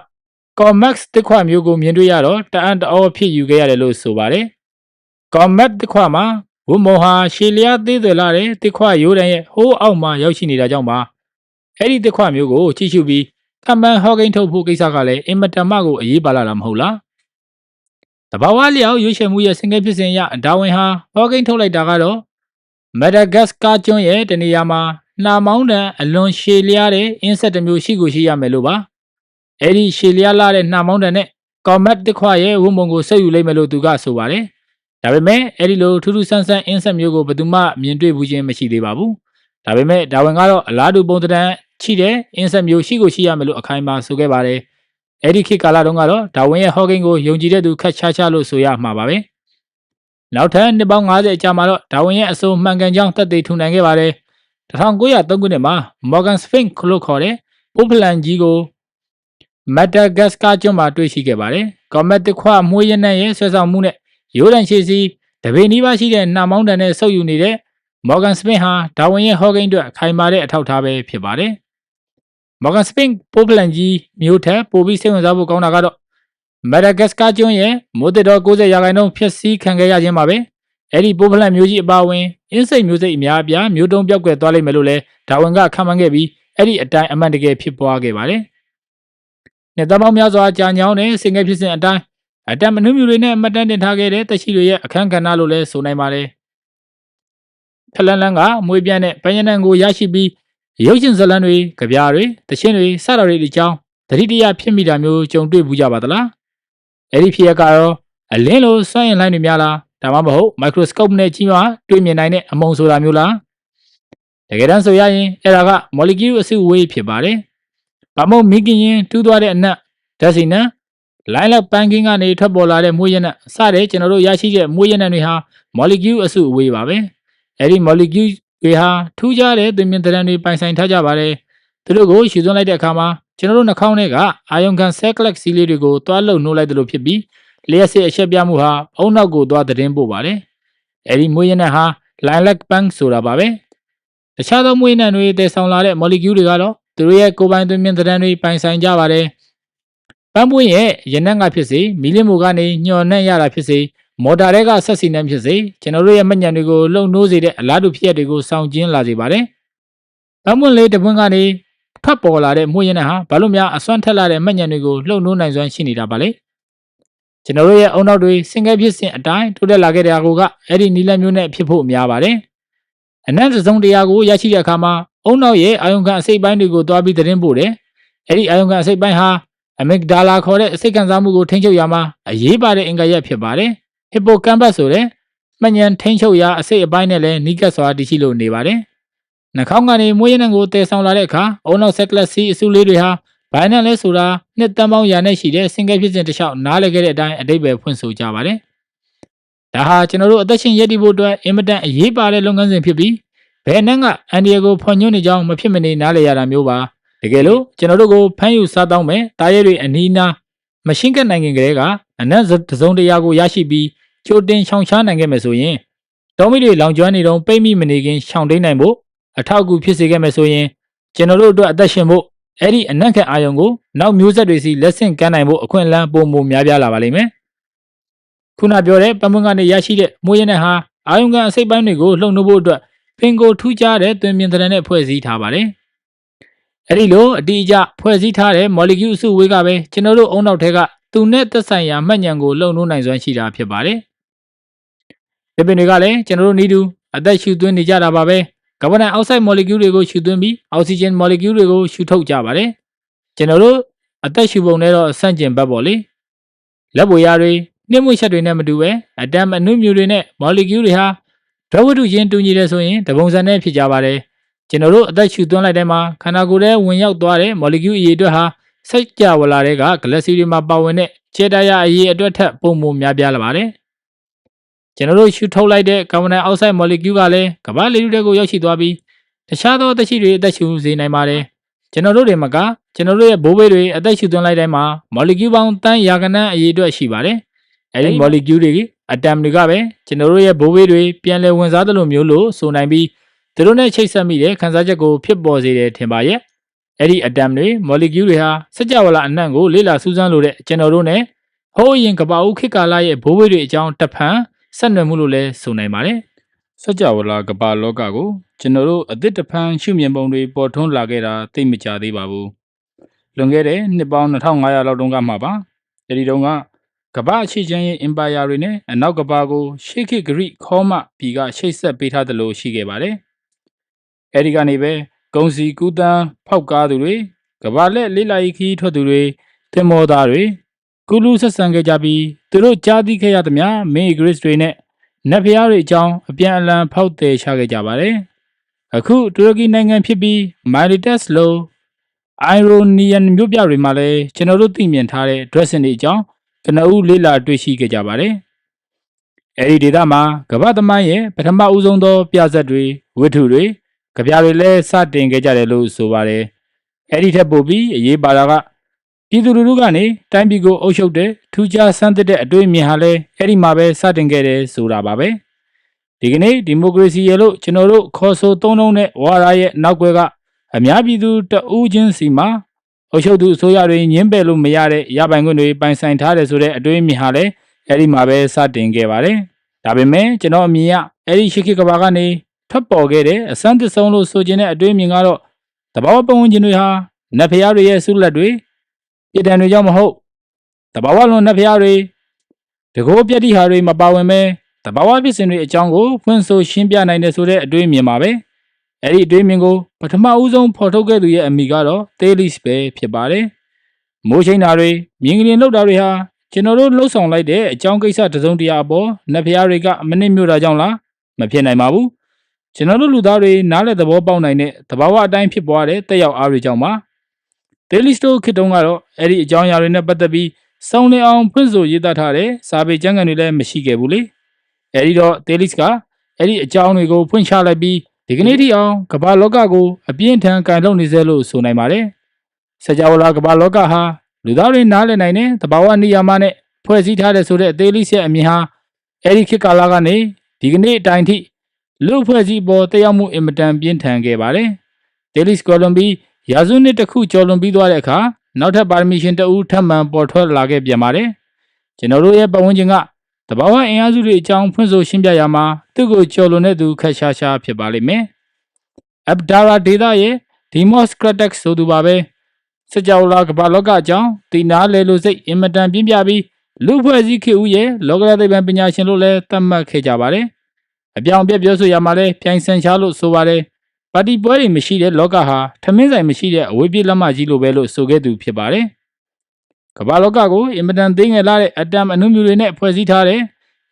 Comex တစ်ခွမျိုးကိုမြင်တွေ့ရတော့တအံ့တအောဖြစ်ယူခဲ့ရတယ်လို့ဆိုပါတယ်။ Comex တစ်ခွမှာဝုမောဟာရှေလျားသေးသွယ်လာတဲ့တစ်ခွရိုးတန်ရဲ့ဟိုးအောက်မှာရောက်ရှိနေတာကြောင့်ပါ။အဲ့ဒီတစ်ခွမျိုးကိုကြည့်ရှုပြီးကမ္ဘန်ဟော့ဂိန်းထုတ်ဖို့ကိစ္စကလည်းအင်မတန်မှကိုအရေးပါလာတာမဟုတ်လား။တဘာဝလျောက်ရွေးချယ်မှုရဲ့စင်ကဲဖြစ်စဉ်အရဒါဝင်ဟာဟော့ဂိန်းထုတ်လိုက်တာကတော့မက်ဒါဂတ်စကာကျွန်းရဲ့တနေရာမှာနှာမောင်းတန်အလွန်ရှည်လျားတဲ့အင်းဆက်တစ်မျိုးရှိကိုရှိရမယ်လို့ပါ။ အဲ့ဒီရှည်လျားလာတဲ့နှာမောင်းတန်နဲ့ကော်မက်တစ်ခွရဲ့ဝုံပုံကိုဆက်ယူလိုက်မယ်လို့သူကဆိုပါတယ်။ဒါပေမဲ့အဲ့ဒီလိုထူးထူးဆန်းဆန်းအင်းဆက်မျိုးကိုဘယ်သူမှမြင်တွေ့ဘူးခြင်းမရှိသေးပါဘူး။ဒါပေမဲ့ဒါဝင်ကတော့အလားတူပုံသဏ္ဍာန်ရှိတဲ့အင်းဆက်မျိုးရှိကိုရှိရမယ်လို့အခိုင်အမာဆိုခဲ့ပါတယ်။အဲ့ဒီခေတ်ကာလတုန်းကတော့ဒါဝင်ရဲ့ဟော့ဂိန်းကိုယုံကြည်တဲ့သူခက်ချာချာလို့ဆိုရမှာပါပဲ။နောက်ထပ်နှစ်ပေါင်း90အကြာမှာတော့ဒါဝင်ရဲ့အဆိုမှန်ကန်ကြောင်းသက်သေထူနိုင်ခဲ့ပါတယ်။1903ခုနှစ်မှာ Morgan Sphinx လို့ခေါ်တဲ့ပိုးဖလန်ကြီးကို Madagascar ကျွန်းမှာတွေ့ရှိခဲ့ပါတယ်။ Comet တစ်ခွမွှေးရနံ့ရဲ့ဆွဲဆောင်မှုနဲ့ရိုးတန်ရှိစီတပေနီးပါးရှိတဲ့နှာမောင်းတန်နဲ့ဆုပ်ယူနေတဲ့ Morgan Sphinx ဟာဒါဝင်ရဲ့ဟော့ဂိန်းအတွက်ခိုင်မာတဲ့အထောက်အထားပဲဖြစ်ပါတယ်။ Morgan Sphinx ပိုးဖလန်ကြီးမျိုးထက်ပိုပြီးစိတ်ဝင်စားဖို့ကောင်းတာကတော့ Madagascar ကျွန်းရဲ့မိုးတစ်တော်90ရာခိုင်နှုန်းဖြစ်စည်းခံခဲ့ရခြင်းပါပဲ။အဲ့ဒီပိုးဖလန်မျိုးကြီးအပါအဝင်အင်းစိတ်မျိုးစိတ်အများအပြားမျိုးတုံးပြောက်ကွယ်သွားလိမ့်မယ်လို့လည်းဒါဝင်ကခံမှန်းခဲ့ပြီးအဲ့ဒီအတိုင်းအမှန်တကယ်ဖြစ်ပွားခဲ့ပါတယ်။ နှစ်သက်ပေါင်းများစွာကြာညောင်းတဲ့စင်ငယ်ဖြစ်စဉ်အတိုင်းအတံမနုမြူတွေနဲ့အမတ်တန်းတင်ထားခဲ့တဲ့တက်ရှိတွေရဲ့အခန်းကဏ္ဍလို့လည်းဆိုနိုင်ပါတယ်။ဖလန်လန်ကမွေးပြန့်တဲ့ပញ្ញနံကိုရရှိပြီးရုပ်ရှင်ဇာတ်လမ်းတွေကြပြားတွေတခြင်းတွေစတာတွေအကြောင်းသတိတရဖြစ်မိတာမျိုးကြုံတွေ့ဘူးကြပါသလား။အဲ့ဒီဖြစ်ရကတော့အလင်းလိုစွန့်ရင်လိုင်းတွေများလားဒါမှမဟုတ် microscope နဲ့ကြီးမှတွေ့မြင်နိုင်တဲ့အမုံဆိုတာမျိုးလားတကယ်တမ်းဆိုရရင်အဲ့ဒါက molecule အစုအဝေးဖြစ်ပါတယ်။ ဘာမို့မိခင်ရင်တူးသွားတဲ့အနက်ဓာတ်ဆီနံလိုင်းလက်ပန်းကင်းကနေထွက်ပေါ်လာတဲ့မွေးရနံစတဲ့ကျွန်တော်တို့ရရှိတဲ့မွေးရနံတွေဟာ molecule အစုအဝေးပါပဲ။အဲ့ဒီ molecule တွေဟာထူးခြားတဲ့သင်္မြင်သဏ္ဍာန်တွေပိုင်ဆိုင်ထားကြပါတယ်။သူတို့ကိုရှုသွင်းလိုက်တဲ့အခါမှာကျွန်တော်တို့နှာခေါင်းထဲကအာယုံခံ cell collect စီးလေးတွေကိုတွားလှုပ်နှိုးလိုက်သလိုဖြစ်ပြီးလျှက်စစ်အချက်ပြမှုဟာအုံနောက်ကိုသွားသတင်းပို့ပါတယ်။အဲဒီမွေးရနံဟာ lilac punk ဆိုတာပါပဲ။တခြားသောမွေးနံတွေတည်ဆောင်လာတဲ့ molecule တွေကတော့ သူတို့ရဲ့ကိုယ်ပိုင်သွင်းမြင်သဏ္ဍာန်တွေပိုင်ဆိုင်ကြပါတယ်။ပန်းပွင့်ရဲ့ရနံ့ကဖြစ်စေမီလင်းမိုကနေညှော်နှံ့ရတာဖြစ်စေမော်တာတွေကဆက်စီနှံဖြစ်စေကျွန်တော်တို့ရဲ့မညံတွေကိုလှုပ်နှိုးစေတဲ့အလားတူဖြစ်ရပ်တွေကိုစောင့်ကျင်းလာစေပါတယ်။ပန်းပွင့်လေးတပွင့်ကနေထွက်ပေါ်လာတဲ့မွေးရနံ့ဟာဘာလို့များအစွမ်းထက်လာတဲ့မညံတွေကိုလှုပ်နှိုးနိုင်စွမ်းရှိနေတာပါလဲ။ကျွန်တော်တို့ရဲ့အုံနောက်တွေစင်ကဲဖြစ်စဉ်အတိုင်းတိုးတက်လာခဲ့တဲ့အကူကအဲ့ဒီနီလန်မျိုးနဲ့ဖြစ်ဖို့များပါတယ်။ အနက်စုံတရားကိုရရှိတဲ့အခါမှာအုံနောက်ရဲ့အာယုံခံအစိတ်ပိုင်းတွေကိုတွားပြီးသတင်းပို့တယ်။အဲ့ဒီအာယုံခံအစိတ်ပိုင်းဟာအမစ်ဒါလာခေါ်တဲ့အစိတ်ခံစားမှုကိုထိန်းချုပ်ရမှာအရေးပါတဲ့အင်္ဂါရက်ဖြစ်ပါတယ်။ဟီပိုကမ်ပတ်ဆိုတဲ့မှညံထိန်းချုပ်ရာအစိတ်အပိုင်းနဲ့လည်းနီးကပ်စွာတည်ရှိလို့နေပါတယ်။နှာခေါင်းကနေမွေးရနံကိုတည်ဆောင်လာတဲ့အခါအုံနောက်ဆက်ကလက်စီအစုလေးတွေဟာဘာနဲ့လဲဆိုတာနှစ်တန်းပေါင်းရာနဲ့ရှိတဲ့စင်ကဲဖြစ်စဉ်တစ်လျှောက်နားလည်ခဲ့တဲ့အတိုင်းအတိတ်ပဲဖွင့်ဆိုကြပါတယ်။ ဒါဟာကျွန်တော်တို့အသက်ရှင်ရည်တည်ဖို့အတွက်အင်မတန်အရေးပါတဲ့လုပ်ငန်းစဉ်ဖြစ်ပြီးဘယ်နှန်းကအန်ဒီယာကိုဖွင့်ညွှန်းနေကြောင်းမဖြစ်မနေနားလည်ရတာမျိုးပါ။တကယ်လို့ကျွန်တော်တို့ကိုဖမ်းယူစားတောင်းမဲ့တာရဲတွေအနီးနားမရှင်းကနိုင်ခင်ကလေးကအနက်တစုံတရာကိုရရှိပြီးချိုတင်ချောင်ချားနိုင်ခဲ့မယ်ဆိုရင်တောမီတွေလောင်ကျွမ်းနေတော့ပိတ်မိမနေခင်ရှောင်တိန်နိုင်ဖို့အထောက်အကူဖြစ်စေခဲ့မယ်ဆိုရင်ကျွန်တော်တို့အတွက်အသက်ရှင်ဖို့အဲ့ဒီအနက်ခက်အာယုံကိုနောက်မျိုးဆက်တွေစီလက်ဆင့်ကမ်းနိုင်ဖို့အခွင့်အလမ်းပုံမများပြားလာပါလိမ့်မယ်။ ခုနပြောတဲ့ပမွန်ကနေရရှိတဲ့မွေးရနဲ့ဟာအာယုံကန်အစိတ်ပိုင်းတွေကိုလှုပ်နှိုးဖို့အတွက်ပင်ကိုထူးခြားတဲ့တွင်ပြင်သဏ္ဍာန်နဲ့ဖွဲ့စည်းထားပါတယ်။အဲ့ဒီလိုအတိအကျဖွဲ့စည်းထားတဲ့ molecule အစုဝေးကပဲကျွန်တော်တို့အုံနောက်ထဲကသူနဲ့သက်ဆိုင်ရာမှတ်ဉာဏ်ကိုလှုပ်နှိုးနိုင်စွမ်းရှိတာဖြစ်ပါတယ်။ဒီပင်တွေကလည်းကျွန်တော်တို့ဤသူအသက်ရှူသွင်းနေကြတာပါပဲ။ကာဗွန်ဒိုင်အောက်ဆိုက်မော်လီကျူးတွေကိုရှူသွင်းပြီးအောက်ဆီဂျင်မော်လီကျူးတွေကိုရှူထုတ်ကြပါတယ်ကျွန်တော်တို့အသက်ရှူပုံနဲ့တော့ဆန့်ကျင်ဘက်ပေါ့လေလက်ပွေရတွေ နှိမ့်မွေ့ချက်တွေနဲ့မတူပဲအတမ်အနုမြူတွေနဲ့မော်လီကျူးတွေဟာဒရဝတ္ထုချင်းတူညီတယ်ဆိုရင်တပုံစံနဲ့ဖြစ်ကြပါတယ်ကျွန်တော်တို့အသက်ရှူသွင်းလိုက်တဲ့မှာခန္ဓာကိုယ်ထဲဝင်ရောက်သွားတဲ့မော်လီကျူးအရေးအတွက်ဟာစိတ်ကြဝလာတဲ့ကဂလက်ဆီတွေမှာပါဝင်တဲ့ခြေတရအရေးအတွက်ထက်ပုံမှုများပြားလာပါတယ်ကျွန်တော်တို့ရှုထုတ်လိုက်တဲ့ကာဗွန်ဒိုင်အောက်ဆိုက်မော်လီကျူးကလည်းကမ္ဘာလေထုထဲကိုရောက်ရှိသွားပြီးတခြားသောသက်ရှိတွေအသက်ရှူစေနိုင်ပါတယ်ကျွန်တော်တို့တွေမကကျွန်တော်တို့ရဲ့ဘိုးဘေးတွေအသက်ရှူသွင်းလိုက်တိုင်းမှာမော်လီကျူးပေါင်းတန်းရာခိုင်နှန်းအရေးအတွက်ရှိပါတယ် အဲဒီမော်လီကျူးတွေအတမ်တွေကပဲကျွန်တော်တို့ရဲ့ဘိုးဘေးတွေပြန်လည်ဝင်စားသလိုမျိုးလို့ဆိုနိုင်ပြီးသူတို့နဲ့ချိတ်ဆက်မိတဲ့ခံစားချက်ကိုဖြစ်ပေါ်စေတယ်ထင်ပါရဲ့အဲ့ဒီအတမ်တွေမော်လီကျူးတွေဟာစကြဝဠာအနှံ့ကိုလေ့လာစူးစမ်းလို့တဲ့ကျွန်တော်တို့နဲ့ဟိုးအရင်ကပ္ပဦးခေတ်ကာလရဲ့ဘိုးဘွေတွေအကြောင်းတဖန်ဆက်နွယ်မှုလို့လည်းဆိုနိုင်ပါတယ်စကြဝဠာကမ္ဘာလောကကိုကျွန်တော်တို့အသစ်တဖန်ရှုမြင်ပုံတွေပေါ်ထွန်းလာခဲ့တာသိမကြသေးပါဘူးလွန်ခဲ့တဲ့နှစ်ပေါင်း2500လောက်တုန်းကမှပါအဲဒီတုန်းက ကမ္ဘာအခြေချမ်းရဲ့အင်ပါယာတွေနဲ့အနောက်ကမ္ဘာကိုရှေးခေတ်ဂရိခေါမပြည်ကချိတ်ဆက်ပေးထားသလိုရှိခဲ့ပါတယ်အဲဒီကနေပဲဂုံစီကူးတန်းဖောက်ကားသူတွေကမ္ဘာလက်လေးလာရေးခီးထွက်သူတွေတင်မောသားတွေကုလူဆက်ဆံခဲ့ကြပြီးသူတို့ကြားသိခဲ့ရသမျှမေဂရစ်တွေနဲ့နတ်ဖျားတွေအကြောင်းအပြန်အလှန်ဖောက်တယ်ချခဲ့ကြပါတယ်အခုတူရကီနိုင်ငံဖြစ်ပြီးမိုင်လီတက်စ်လိုအိုင်ရိုနီယန်မြို့ပြတွေမှာလည်းကျွန်တော်တို့သိမြင်ထားတဲ့ dressing တွေအကြောင်း ကနဦးလေးလာတွေ့ရှိခဲ့ကြပါတယ်အဲဒီဒေသမှာကမ္ဘာသမိုင်းရဲ့ပထမဦးဆုံးသောပြဇာတ်တွေဝတ္ထုတွေကြပြတွေလည်းစတင်ခဲ့ကြတယ်လို့ဆိုပါတယ်အဲ့ဒီထက်ပိုပြီးအရေးပါတာကပြည်သူလူထုကနေတိုင်းပြည်ကိုအုပ်ချုပ်တဲ့ထူးခြားဆန်းသစ်တဲ့အတွေ့အမြင်ဟာလည်းအဲ့ဒီမှာပဲစတင်ခဲ့တယ်ဆိုတာပါပဲဒီကနေ့ဒီမိုကရေစီရဲ့လို့ကျွန်တော်တို့ခေါ်ဆိုသုံးနှုံးတဲ့ဝါရရဲ့နောက်ွယ်ကအများပြည်သူတဦးချင်းစီမှာ အုပ်ချုပ်သူအစိုးရတွေညှင်းပယ်လို့မရတဲ့ရပိုင်ခွင့်တွေပိုင်ဆိုင်ထားတယ်ဆိုတဲ့အတွေ့အမြင်ဟာလည်းအဲ့ဒီမှာပဲစတင်ခဲ့ပါတယ်ဒါပေမဲ့ကျွန်တော်အမြင်ကအဲ့ဒီရှိခိကဘာကနေထွက်ပေါ်ခဲ့တဲ့အစမ်းသစ်ဆုံးလို့ဆိုခြင်းတဲ့အတွေးမြင်ကတော့တဘာဝပတ်ဝန်းကျင်တွေဟာနတ်ဖျားတွေရဲ့ဆုလက်တွေပြည်တံတွေကြောင့်မဟုတ်တဘာဝလွန်နတ်ဖျားတွေတကောပြက်တိဟာတွေမပါဝင်ပဲတဘာဝဖြစ်စဉ်တွေအကြောင်းကိုဖွင့်ဆိုရှင်းပြနိုင်တယ်ဆိုတဲ့အတွေးမြင်ပါပဲ အဲ့ဒီအတွေးမြင်ကိုပထမဦးဆုံးဖော်ထုတ်ခဲ့သူရဲ့အမိကတော့ Thelis ပဲဖြစ်ပါတယ်မိုးချိန်တာတွေမြင်းကလေးလောက်တာတွေဟာကျွန်တော်တို့လှုပ်ဆောင်လိုက်တဲ့အကြောင်းကိစ္စတစ်စုံတရာအပေါ်နတ်ဖျားတွေကမနစ်မြို့တာကြောင့်လားမဖြစ်နိုင်ပါဘူးကျွန်တော်တို့လူသားတွေနားလည်သဘောပေါက်နိုင်တဲ့သဘာဝအတိုင်းဖြစ်ပွားတဲ့တက်ရောက်အားတွေကြောင့်ပါဒေလီစတိုခေတ်တုန်းကတော့အဲ့ဒီအကြောင်းအရာတွေနဲ့ပတ်သက်ပြီးစောင်းနေအောင်ဖွင့်ဆိုရေးသားထားတဲ့စာပေကျမ်းဂန်တွေလည်းမရှိခဲ့ဘူးလေအဲ့ဒီတော့ဒေလစ်ကအဲ့ဒီအကြောင်းတွေကိုဖွင့်ချလိုက်ပြီး ဒီကနေ့ထိအောင်ကမ္ဘာလောကကိုအပြင်းထန်ကန်လုပ်နေစေလို့ဆိုနိုင်ပါတယ်စကြဝဠာကမ္ဘာလောကဟာလူသားတွေနားလည်နိုင်တဲ့သဘာဝနေရာမှာနဲ့ဖွဲ့စည်းထားတဲ့ဆိုတဲ့အသေးလေးဆက်အမြင်ဟာအဲ့ဒီခေတ်ကာလကနေဒီကနေ့အတိုင်းထိလူဖွဲ့စည်းပေါ်တက်ရောက်မှုအင်မတန်ပြင်းထန်ခဲ့ပါတယ်။ဒေးလီစကောလံဘီရာစုနှစ်တစ်ခုကျော်လွန်ပြီးသွားတဲ့အခါနောက်ထပ်ပါရမီရှင်တဦးထပ်မံပေါ်ထွက်လာခဲ့ပြန်ပါတယ်။ကျွန်တော်တို့ရဲ့ပတ်ဝန်းကျင်က တဘာဝအင်အားစုတွေအကြောင်းဖွင့်ဆိုရှင်းပြရမှာသူ့ကိုကျော်လွန်တဲ့သူခက်ရှားရှားဖြစ်ပါလိမ့်မယ်။ Abdara ဒေတာရဲ့ Democratic ဆိုသူပါပဲ။စကြောလာကမ္ဘာလောကအကြောင်းဒီနာလေလိုစိတ်အင်မတန်ပြင်းပြပြီးလူဖွဲ့စည်းခေဦးရဲ့လောကရသိပ္ပံပညာရှင်လို့လည်းသတ်မှတ်ခဲ့ကြပါတယ်အပြောင်ပြက်ပြောဆိုရမှာလဲပြိုင်ဆန်ရှားလို့ဆိုပါတယ်ပါတီပွဲတွေမရှိတဲ့လောကဟာထမင်းဆိုင်မရှိတဲ့အဝေးပြေးလက်မကြီးလိုပဲလို့ဆိုခဲ့သူဖြစ်ပါတယ် ကမ္ဘာလောကကိုအင်မတန်သိငယ်လာတဲ့အတမ်အနုမြူတွေနဲ့ဖွဲ့စည်းထားတဲ့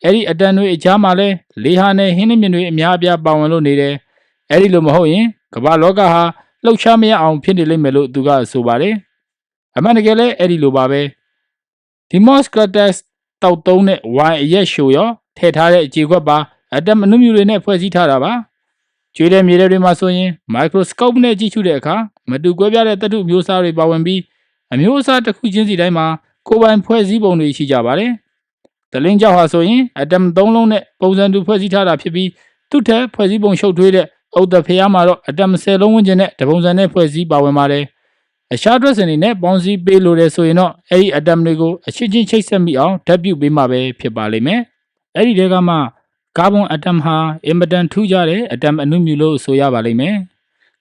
အဲ့ဒီအတန်တွေအချားမှာလဲလေဟာနဲ့ဟင်းနှမြင်တွေအများအပြားပါဝင်လို့နေတယ်အဲ့ဒီလိုမဟုတ်ရင်ကမ္ဘာလောကဟာလှုပ်ရှားမရအောင်ဖြစ်နေလိမ့်မယ်လို့သူကဆိုပါတယ်အမှန်တကယ်လဲအဲ့ဒီလိုပါပဲဒီမော့စကတ်တက်တောက်သုံးတဲ့ဝိုင်အရက်ရှိုရောထည့်ထားတဲ့အခြေခွက်ပါအတမနုမြူတွေနဲ့ဖွဲ့စည်းထားတာပါကျွေးတဲ့မြေတွေမှာဆိုရင် microscope နဲ့ကြည့်ရှုတဲ့အခါမတူကွဲပြားတဲ့သတ္တုမျိုးစားတွေပါဝင်ပြီး အမျိုးအစားတစ်ခုချင်းစီတိုင်းမှာကိုယ်ပိုင်ဖွဲ့စည်းပုံတွေရှိကြပါတယ်တလင်းကြောက်ဟာဆိုရင်အတမ်၃လုံးနဲ့ပုံစံတူဖွဲ့စည်းထားတာဖြစ်ပြီးသူ့ထက်ဖွဲ့စည်းပုံရှုပ်ထွေးတဲ့အုတ်တဖျားမှာတော့အတမ်၁၀လုံးဝန်းကျင်နဲ့တပုံစံနဲ့ဖွဲ့စည်းပါဝင်ပါတယ်အခြား dress တွေနဲ့ပေါင်းစည်းပေးလို့ရဆိုရင်တော့အဲ့ဒီအတမ်တွေကိုအချင်းချင်းချိတ်ဆက်မိအောင်ဓာတ်ပြုပေးမှာပဲဖြစ်ပါလိမ့်မယ်အဲ့ဒီတဲကမှကာဗွန်အတမ်ဟာအင်မတန်ထူးခြားတဲ့အတမ်အနုမြူလို့ဆိုရပါလိမ့်မယ်။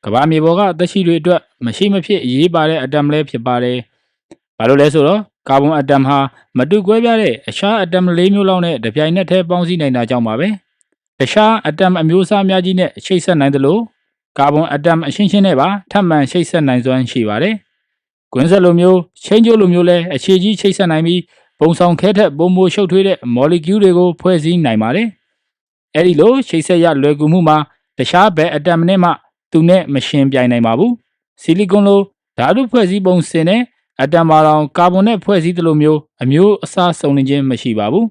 ကမ္ဘာမြေပေါ်ကသက်ရှိတွေအတွက်မရှိမဖြစ်အရေးပါတဲ့အတမ်လည်းဖြစ်ပါတယ်။ဘာလို့လဲဆိုတော့ကာဗွန်အတမ်ဟာမတူကွဲပြားတဲ့အခြားအတမ်လေးမျိုးလောက်နဲ့တပြိုင်နက်တည်းပေါင်းစည်းနိုင်တာကြောင့်ပါပဲ။တခြားအတမ်အမျိုးအစားများကြီးနဲ့ချိတ်ဆက်နိုင်သလိုကာဗွန်အတမ်အရှင်းရှင်းနဲ့ပါထပ်မံချိတ်ဆက်နိုင်စွမ်းရှိပါတယ်။ကွင်းဆက်လိုမျိုးချင်းကျိုးလိုမျိုးလဲအခြေကြီးချိတ်ဆက်နိုင်ပြီးပုံဆောင်ခဲထက်ပုံမိုရှုပ်ထွေးတဲ့မော်လီကျူးတွေကိုဖွဲ့စည်းနိုင်ပါတယ်။အဲ့ဒီလိုရှိတ်ဆက်ရလွယ်ကူမှုမှာတခြားဘယ်အတမ်နဲ့မှ သူနဲ့မရှင်ပြိုင်နိုင်ပါဘူးဆီလီကွန်လိုဓာတုဖွဲ့စည်းပုံစင်နဲ့အတမ်မာတောင်ကာဗွန်နဲ့ဖွဲ့စည်းသလိုမျိုးအမျိုးအစားစုံလင်ခြင်းမရှိပါဘူး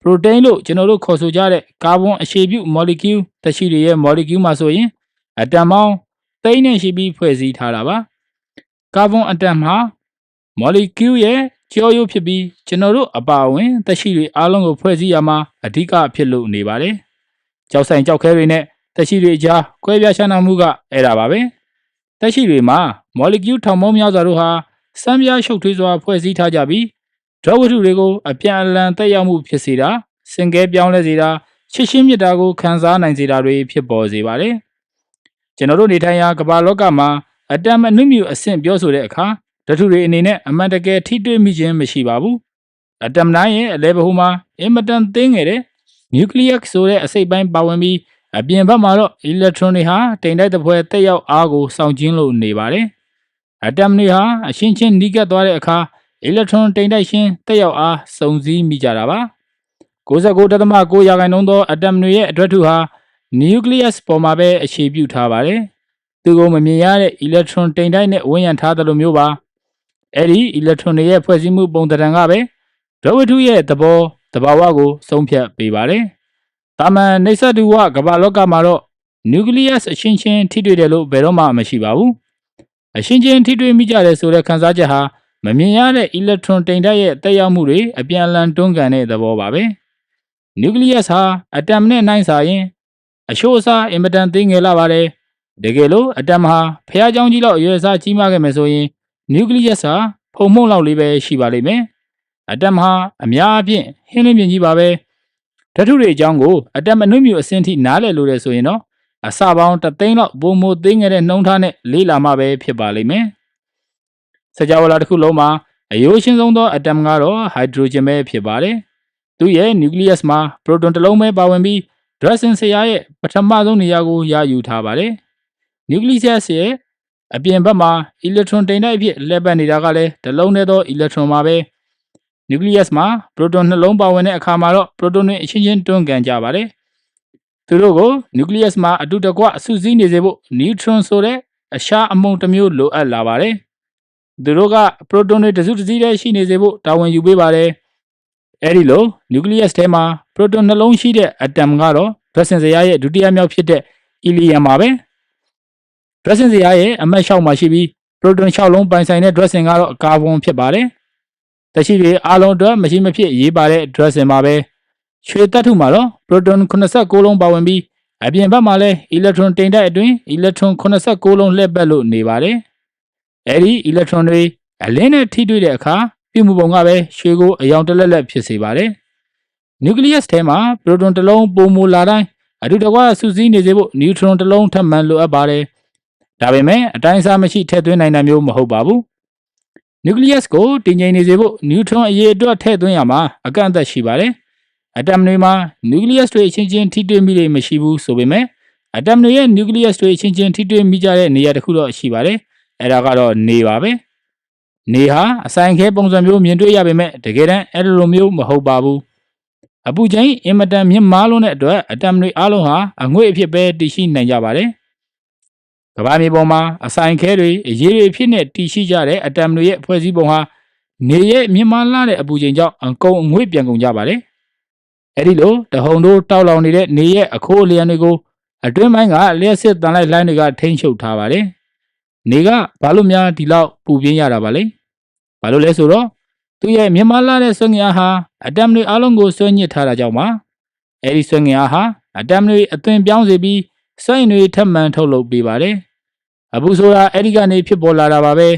ပရိုတိန်းလို့ကျွန်တော်တို့ခေါ်ဆိုကြတဲ့ကာဗွန်အခြေပြုမော်လီကျူးတရှိတွေရဲ့မော်လီကျူးမှာဆိုရင်အတမ်မောင်းသိန်းနဲ့ရှိပြီးဖွဲ့စည်းထားတာပါကာဗွန်အတမ်ဟာမော်လီကျူးရဲ့ကြောရိုးဖြစ်ပြီးကျွန်တော်တို့အပါအဝင်သက်ရှိတွေအားလုံးကိုဖွဲ့စည်းရမှာအဓိကဖြစ်လို့နေပါတယ်ကြောက်ဆိုင်ကြောက်ခဲတွေနဲ့ တတက်ရှိတွေအကြားကွဲပြားခြားနားမှုကအဲ့ဒါပါပဲတက်ရှိတွေမှာမော်လီကျူးထောင်ပေါင်းများစွာတို့ဟာစမ်းပြားရှုပ်ထွေးစွာဖွဲ့စည်းထားကြပြီးဒရဝတ္ထုတွေကိုအပြန်အလှန်တက်ရောက်မှုဖြစ်စေတာစင်ကဲပြောင်းလဲစေတာချစ်ရှင်းမြတ်တာကိုခံစားနိုင်စေတာတွေဖြစ်ပေါ်စေပါတယ်ကျွန်တော်တို့နေထိုင်ရာကမ္ဘာလောကမှာအတမ်အနုမြူအဆင့်ပြောဆိုတဲ့အခါဓာတုတွေအနေနဲ့အမှန်တကယ်ထိတွေ့မိခြင်းမရှိပါဘူးအတမ်တိုင်းရဲ့အလဲဘဟုမှာအင်မတန်သင်းငယ်တဲ့နျူကလ িয়াস ဆိုတဲ့အစိတ်ပိုင်းပါဝင်ပြီး အပြင်ဘက်မှာတော့အီလက်ထရွန်တွေဟာတိမ်တိုက်တစ်ဖွဲတက်ရောက်အားကိုစောင့်ကျင်းလို့နေပါတယ်အတမ်တွေဟာအရှင်းချင်းနီးကပ်သွားတဲ့အခါအီလက်ထရွန်တိမ်တိုက်ရှင်တက်ရောက်အားစုံစည်းမိကြတာပါ69.9ရာခိုင်နှုန်းသောအတမ်တွေရဲ့အတွက်ထုဟာနျူကလ িয়াস ပေါ်မှာပဲအခြေပြုထားပါတယ်သူကိုမမြင်ရတဲ့အီလက်ထရွန်တိမ်တိုက်နဲ့ဝန်းရံထားသလိုမျိုးပါအဲ့ဒီအီလက်ထရွန်တွေရဲ့ဖွဲ့စည်းမှုပုံသဏ္ဍာန်ကပဲဒဝတ္ထုရဲ့သဘောတဘာဝကိုဆုံးဖြတ်ပေးပါတယ်။ ။တာမန်နေဆက်တူဝကမ္ဘာလောကမှာတော့ nucleus အချင်းချင်းထိတွေ့တယ်လို့ဘယ်တော့မှမရှိပါဘူး။အချင်းချင်းထိတွေ့မိကြတယ်ဆိုတဲ့ခံစားချက်ဟာမမြင်ရတဲ့ electron တိမ်တိုက်ရဲ့တက်ရောက်မှုတွေအပြန်အလှန်တွန်းကန်တဲ့သဘောပါပဲ။ nucleus ဟာ atom နဲ့နှိုင်းစာရင်အချိုးအစားအင်မတန်သေးငယ်လာပါတယ်။တကယ်လို့ atom ဟာဖျားเจ้าကြီးလောက်အရွယ်အစားကြီးမားခဲ့မယ်ဆိုရင် nucleus ဟာဖုံမှုန့်လောက်လေးပဲရှိပါလိမ့်မယ်။အတမ်ဟာအများအပြားဟင်းလင်းမြင်ကြီးပါပဲ။ ဓာတုတွေအကြောင်းကိုအတက်မနှွမြူအဆင့်ထိနားလည်လို့ရဆိုရင်တော့အစာပေါင်းတသိန်းလောက်ပုံမိုသိငယ်တဲ့နှုံးထားနဲ့လေးလာမှပဲဖြစ်ပါလိမ့်မယ်။စကြဝဠာတစ်ခုလုံးမှာအယိုးရှင်းဆုံးသောအက်တမ်ကတော့ဟိုက်ဒရိုဂျင်ပဲဖြစ်ပါတယ်။သူရဲ့နျူကလီယပ်မှာပရိုတွန်တစ်လုံးပဲပါဝင်ပြီးဒရက်ဆင်ဆရာရဲ့ပထမဆုံးနေရာကိုရယူထားပါတယ်။နျူကလီယပ်ရဲ့အပြင်ဘက်မှာအီလက်ထရွန်တိမ်တိုက်အဖြစ်လှည့်ပတ်နေတာကလည်းတစ်လုံးတည်းသောအီလက်ထရွန်မှာပဲ။ နျူကလ িয়াস မှာပရိုတွန်နှလုံးပါဝင်တဲ့အခါမှာတော့ပရိုတွန်တွေအချင်းချင်းတွန်းကန်ကြပါတယ်။သူတို့ကိုနျူကလ িয়াস မှာအတူတကွအစုစည်းနေစေဖို့နျူထရွန်ဆိုတဲ့အရှာအမုံတစ်မျိုးလိုအပ်လာပါတယ်။သူတို့ကပရိုတွန်တွေတစုတစည်းတည်းရှိနေစေဖို့တာဝန်ယူပေးပါတယ်။အဲဒီလိုနျူကလ িয়াস ထဲမှာပရိုတွန်နှလုံးရှိတဲ့အတမ်ကတော့ဒရက်ဆင်ဇယားရဲ့ဒုတိယမြောက်ဖြစ်တဲ့အီလီယမ်ပါပဲ။ဒရက်ဆင်ဇယားရဲ့အမတ်6မှာရှိပြီးပရိုတွန်6လုံးပိုင်ဆိုင်တဲ့ဒရက်ဆင်ကတော့ကာဗွန်ဖြစ်ပါတယ်။ တရှိတွေအားလုံးအတွက်မရှိမဖြစ်ရေးပါတဲ့ dressing မှာပဲရွှေတပ်ထုမှာတော့ proton 86လုံးပါဝင်ပြီးအပြင်ဘက်မှာလည်း electron တိမ်တိုက်အတွင်း electron 86လုံးလှည့်ပတ်လို့နေပါတယ်အဲဒီ electron တွေအလင်းနဲ့ထိတွေ့တဲ့အခါပြုမှုပုံကပဲရွှေကိုအယောင်တလက်လက်ဖြစ်စေပါတယ် nucleus ထဲမှာ proton တစ်လုံးပုံမူလာတိုင်းအတူတကွစုစည်းနေစေဖို့ neutron တစ်လုံးထပ်မံလိုအပ်ပါတယ်ဒါပေမဲ့အတိုင်းအစားမရှိထည့်သွင်းနိုင်တာမျိုးမဟုတ်ပါဘူး နျူကလ িয়াস ကိုတည်ငြိမ်နေစေဖို့နျူထရွန်အရေးအတွက်ထည့်သွင်းရမှာအကန့်အသတ်ရှိပါတယ်။အတမ်တွေမှာနျူကလ িয়াস တွေအချင်းချင်းထိတွေ့မိလေမရှိဘူးဆိုပေမဲ့အတမ်တွေရဲ့နျူကလ িয়াস တွေအချင်းချင်းထိတွေ့မိကြတဲ့နေရာတစ်ခုတော့ရှိပါတယ်။အဲဒါကတော့နေပါပဲ။နေဟာအဆိုင်ခဲပုံစံမျိုးမြင်တွေ့ရပေမဲ့တကယ်တမ်းအဲ့လိုမျိုးမဟုတ်ပါဘူး။အပူချိန်အင်မတန်မြင့်မားလွန်းတဲ့အတွက်အတမ်တွေအားလုံးဟာအငွေ့အဖြစ်ပဲတည်ရှိနိုင်ကြပါတယ်။ ကဘာမြေပေါ်မှာအဆိုင်ခဲတွေအရေးတွေဖြစ်နေတည်ရှိကြတဲ့အတမ်တွေရဲ့ဖွဲ့စည်းပုံဟာနေရဲ့မြင့်မားလာတဲ့အပူချိန်ကြောင့်အကုံအငွေ့ပြန်ကုန်ကြပါတယ်။အဲဒီလိုတဟုန်တို့တောက်လောင်နေတဲ့နေရဲ့အခိုးအလျံတွေကိုအတွင်းပိုင်းကလျှက်စစ်တန်လိုက်လိုင်းတွေကထိန်းချုပ်ထားပါတယ်။နေကဘာလို့များဒီလောက်ပူပြင်းရတာပါလဲ။ဘာလို့လဲဆိုတော့သူ့ရဲ့မြင့်မားလာတဲ့ဆွငင်အားဟာအတမ်တွေအလုံးကိုဆွဲညစ်ထားတာကြောင့်ပါ။အဲဒီဆွငင်အားဟာအတမ်တွေအသွင်ပြောင်းစေပြီး စွန့်တွေထပ်မံထုတ်လုပ်ပေးပါတယ်အပူဆိုတာအဲ့ဒီကနေဖြစ်ပေါ်လာတာပါပဲ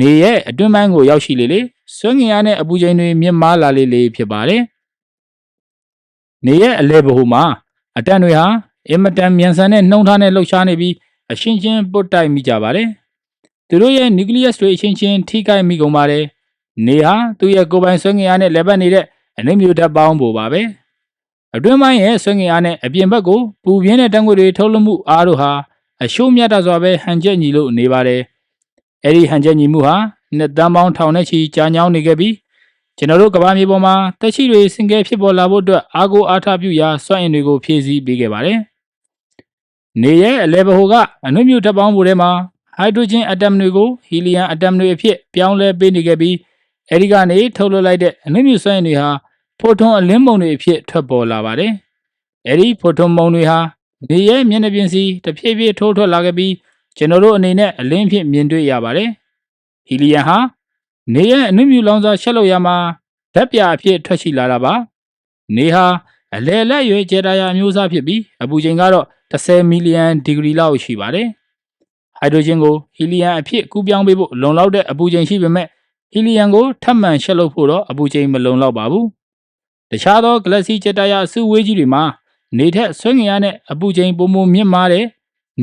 နေရဲ့အတွင်းပိုင်းကိုရောက်ရှိလေလေစွန့်ငင်ရတဲ့အပူချိန်တွေမြင့်မားလာလေလေဖြစ်ပါတယ်နေရဲ့အလဲဘဟုမှာအတန်တွေဟာအင်မတန်မြန်ဆန်တဲ့နှုံထားနဲ့လှုပ်ရှားနေပြီးအရှင်းချင်းပုတ်တိုက်မိကြပါတယ်သူတို့ရဲ့နျူကလ িয়াস တွေအရှင်းချင်းထိခိုက်မိကုန်ပါတယ်နေဟာသူ့ရဲ့ကိုယ်ပိုင်စွန့်ငင်ရနဲ့လက်ပတ်နေတဲ့အနှိမ့်မျိုးဓာတ်ပေါင်းဖို့ပါပဲ အတွင်းပိုင်းရဲ့ဆွေငင်အားနဲ့အပြင်ဘက်ကိုပူပြင်းတဲ့တံငွေတွေထုတ်လွှတ်မှုအားတို့ဟာအရှိုးမြတ်တာစွာပဲဟန်ချက်ညီလို့နေပါတယ်။အဲဒီဟန်ချက်ညီမှုဟာနှစ်တန်းပေါင်းထောင်နဲ့ချီကြာညောင်းနေခဲ့ပြီးကျွန်တော်တို့ကမ္ဘာမြေပေါ်မှာတက်ရှိတွေစင်ကဲဖြစ်ပေါ်လာဖို့အတွက်အာကိုအားထားပြုရာစွမ်းအင်တွေကိုဖြည့်ဆည်းပေးခဲ့ပါတယ်။နေရဲ့အလဲဘဟိုကအနုမြူဓာတ်ပေါင်းဖို့ထဲမှာဟိုက်ဒရိုဂျင်အက်တမ်တွေကိုဟီလီယမ်အက်တမ်တွေအဖြစ်ပြောင်းလဲပေးနေခဲ့ပြီးအဲဒီကနေထုတ်လွှတ်လိုက်တဲ့အနုမြူစွမ်းအင်တွေဟာ ဖိုထွန်အလင်းပုံတွေအဖြစ်ထွက်ပေါ်လာပါတယ်။အဲဒီဖိုထွန်ပုံတွေဟာနေရဲ့မျက်နှာပြင်စီတဖြည်းဖြည်းထိုးထွက်လာခဲ့ပြီးကျွန်တော်တို့အနေနဲ့အလင်းဖြင့်မြင်တွေ့ရပါတယ်။ဟီလီယမ်ဟာနေရဲ့အနုမြူလောင်စာချက်လို့ရမှာဓာတ်ပြအဖြစ်ထွက်ရှိလာတာပါ။နေဟာအလဲလက်ရွယ်ဂျေတာယာမျိုးစားဖြစ်ပြီးအပူချိန်ကတော့တ10မီလီယံဒီဂရီလောက်ရှိပါတယ်။ဟိုက်ဒရိုဂျင်ကိုဟီလီယံအဖြစ်ကူးပြောင်းပေးဖို့လုံလောက်တဲ့အပူချိန်ရှိပေမဲ့ဟီလီယံကိုထပ်မံရှက်လုပ်ဖို့တော့အပူချိန်မလုံလောက်ပါဘူး။ တခြားသောဂလက်ဆီဂျက်တာယာအစုဝေးကြီးတွေမှာနေထက်ဆွဲငင်ရတဲ့အပူချိန်ပုံမမြင့်မားတဲ့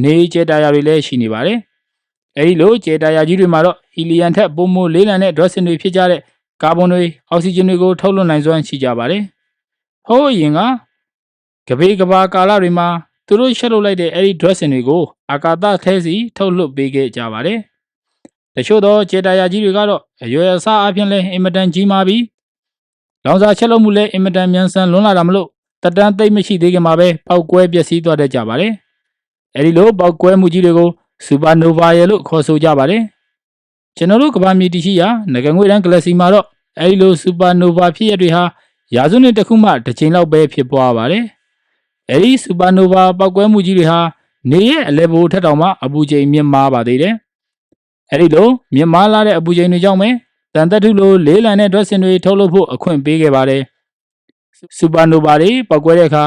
နေဂျက်တာယာတွေလည်းရှိနေပါတယ်။အဲဒီလိုဂျက်တာယာကြီးတွေမှာတော့ဟီလီယံထက်ပုံမလေးလံတဲ့ dressing တွေဖြစ်ကြတဲ့ကာဗွန်တွေအောက်ဆီဂျင်တွေကိုထုတ်လွှတ်နိုင်စွမ်းရှိကြပါတယ်။ဟိုးအရင်ကကပေကဘာကာလတွေမှာသူတို့ရှက်လုပ်လိုက်တဲ့အဲဒီ dressing တွေကိုအာကာသထဲစီထုတ်လွှတ်ပေးခဲ့ကြပါတယ်။တချို့သောဂျက်တာယာကြီးတွေကတော့အရွယ်အစားအပြင်လဲအင်မတန်ကြီးမားပြီး လောင်စာချက်လုပ်မှုလဲအင်မတန်မြန်ဆန်လွန်းလာတာမလို့တက်တန်းသိမ့်မရှိသေးခင်မှာပဲပောက်ကွဲပျက်စီးသွားတတ်ကြပါတယ်။အဲဒီလိုပောက်ကွဲမှုကြီးတွေကိုစူပါနိုဗာရဲ့လို့ခေါ်ဆိုကြပါတယ်။ကျွန်တော်တို့ကမ္ဘာမြေတည်ရှိရာငကငွေတန်းဂလက်ဆီမှာတော့အဲဒီလိုစူပါနိုဗာဖြစ်ရတွေဟာရာစုနှစ်တစ်ခုမှတစ်ချိန်လောက်ပဲဖြစ်ပွားပါတယ်။အဲဒီစူပါနိုဗာပောက်ကွဲမှုကြီးတွေဟာနေရဲ့အလဲဘိုထက်တောင်မှအပူချိန်မြင့်မားပါသေးတယ်။အဲဒီလိုမြင့်မားလာတဲ့အပူချိန်တွေကြောင့်ပဲ တန်သက်ထုလိုလေးလံတဲ့ dressing တွေထုတ်လုပ်ဖို့အခွင့်ပေးခဲ့ပါတယ်။စူပါနိုဗာတွေပောက်ကွဲတဲ့အခါ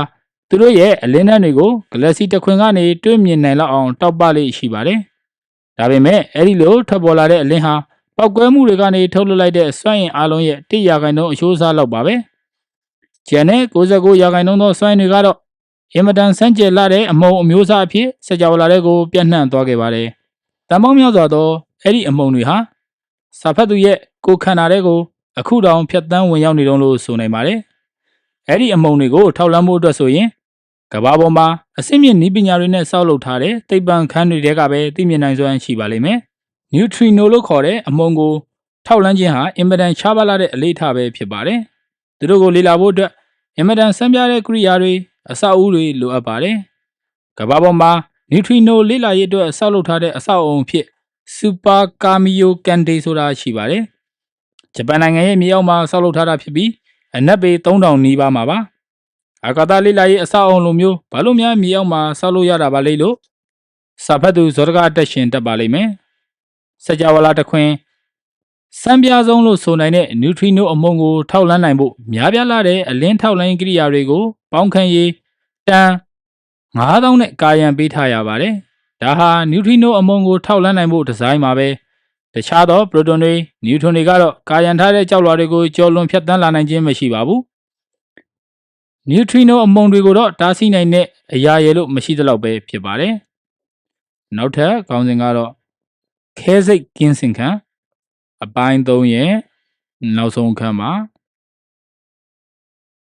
သူတို့ရဲ့အလင်းတန်းတွေကိုဂလက်ဆီတစ်ခွင်ကနေတွေ့မြင်နိုင်လောက်အောင်တောက်ပလေးရှိပါတယ်။ဒါပေမဲ့အဲဒီလိုထွက်ပေါ်လာတဲ့အလင်းဟာပောက်ကွဲမှုတွေကနေထုတ်လွှတ်လိုက်တဲ့စွမ်းအင်အလုံးရဲ့1ရာခိုင်နှုန်းအချိုးအစားလောက်ပါပဲ။ကျန်တဲ့69ရာခိုင်နှုန်းသောစွမ်းအင်တွေကတော့အင်မတန်ဆန်းကျယ်လာတဲ့အမုံအမျိုးအစားအဖြစ်စကြဝဠာတွေကိုပြန့်နှံ့သွားခဲ့ပါတယ်။တန်ပေါင်းများစွာသောအဲ့ဒီအမုံတွေဟာစာဖတ်သူရဲ့ ကိုယ်ခန္ဓာတွေကိုအခုတောင်ဖြတ်တန်းဝင်ရောက်နေတုံးလို့ဆိုနိုင်ပါတယ်။အဲ့ဒီအမုံတွေကိုထောက်လန်းဖို့အတွက်ဆိုရင်ကဘာပေါ်မှာအစိမ့်မြင့်နည်းပညာတွေနဲ့စောက်လုပ်ထားတဲ့သိပ္ပံခန်းတွေတဲကပဲသိမြင်နိုင်စွမ်းရှိပါလိမ့်မယ်။ neutrino လို့ခေါ်တဲ့အမုံကိုထောက်လန်းခြင်းဟာအင်မတန်ရှားပါးလာတဲ့အလေးထားပဲဖြစ်ပါတယ်။သူတို့ကိုလေ့လာဖို့အတွက်အင်မတန်ဆန်းပြတဲ့ကိရိယာတွေအဆောက်အဦတွေလိုအပ်ပါတယ်။ကမ္ဘာပေါ်မှာ neutrino လေ့လာရေးအတွက်ဆောက်လုပ်ထားတဲ့အဆောက်အအုံဖြစ် super camio cande ဆိုတာရှိပါတယ်။ ဂျပန်နိုင်ငံရဲ့မြေအောက်မှာဆောက်လုပ်ထားတာဖြစ်ပြီးအနက်ပေ3000နီးပါးမှာပါ။အာကာသလေ့လာရေးအဆောက်အအုံလိုမျိုးဘာလို့များမြေအောက်မှာဆောက်လို့ရတာပါလိမ့်လို့စာဖတ်သူဇောတကအတက်ရှင်တက်ပါလိမ့်မယ်။စကြဝဠာတစ်ခွင်စံပြားဆုံးလို့ဆိုနိုင်တဲ့ neutrino အမုံကိုထောက်လန်းနိုင်ဖို့များပြားလာတဲ့အလင်းထောက်လန်းကိရိယာတွေကိုပေါင်းခန့်ရေးတန်9000နဲ့ကာယံပေးထားရပါတယ်။ဒါဟာ neutrino အမုံကိုထောက်လန်းနိုင်ဖို့ဒီဇိုင်းပါပဲ။ တခြားသော proton တွေ neutron တွေကတော့ကာယံထားတဲ့ကြောက်လွှာတွေကိုကျော်လွန်ဖြတ်တန်းလာနိုင်ခြင်းမရှိပါဘူး။ neutrino အမုံတွေကိုတော့တားဆီးနိုင်တဲ့အရာရည်လို့မရှိသလောက်ပဲဖြစ်ပါတယ်။နောက်ထပ်ခေါင်းစဉ်ကတော့ခဲစိတ်ကင်းစင်ခံအပိုင်း3ရဲ့နောက်ဆုံးအခန်းမှာ